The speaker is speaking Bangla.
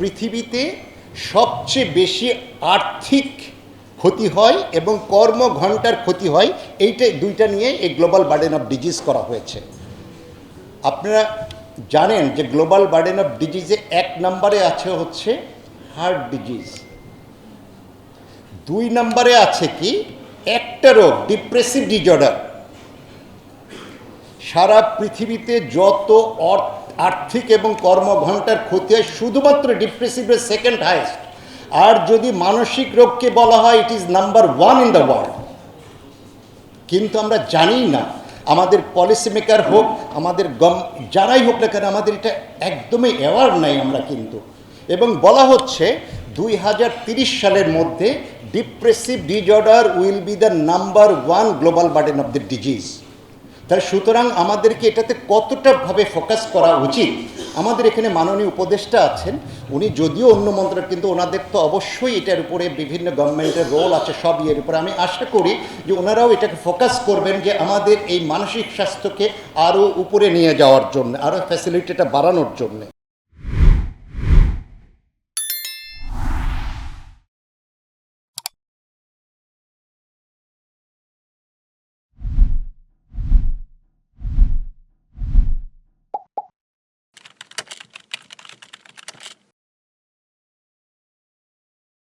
পৃথিবীতে সবচেয়ে বেশি আর্থিক ক্ষতি হয় এবং কর্ম ঘণ্টার ক্ষতি হয়, এইটা দুইটা নিয়ে এই গ্লোবাল বার্ডেন অফ ডিজিজ করা হয়েছে। আপনারা জানেন যে গ্লোবাল বার্ডেন অফ ডিজিজে এক নম্বরে আছে হচ্ছে হার্ট ডিজিজ দুই নম্বরে আছে কি? একটা রোগ ডিপ্রেসিভ ডিজর্ডার সারা পৃথিবীতে যত অর- আর্থিক এবং কর্মঘণ্টার ক্ষতি হয় শুধুমাত্র ডিপ্রেসিভের সেকেন্ড হাইস্ট আর যদি মানসিক রোগকে বলা হয় it is number one in the world কিন্তু আমরা জানি না, আমাদের পলিসি মেকার হোক, আমাদের গম, যারাই হোক না কেন, আমাদের এটা একদমই অ্যাওয়ার নাই আমরা কিন্তু। এবং বলা হচ্ছে, দুই সালের মধ্যে depressive disorder will be the number one global burden of the disease তাহলে সুতরাং আমাদেরকে এটাতে কতটাভাবে ফোকাস করা উচিত? আমাদের এখানে মাননীয় উপদেষ্টা আছেন। উনি যদিও অন্য মন্ত্রক কিন্তু ওনাদের তো অবশ্যই এটার উপরে বিভিন্ন গভর্নমেন্টের রোল আছে, সব ইয়ের উপরে। আমি আশা করি যে ওনারাও এটাকে ফোকাস করবেন যে আমাদের এই মানসিক স্বাস্থ্যকে আরও উপরে নিয়ে যাওয়ার জন্য আরও ফ্যাসিলিটিটা বাড়ানোর জন্য।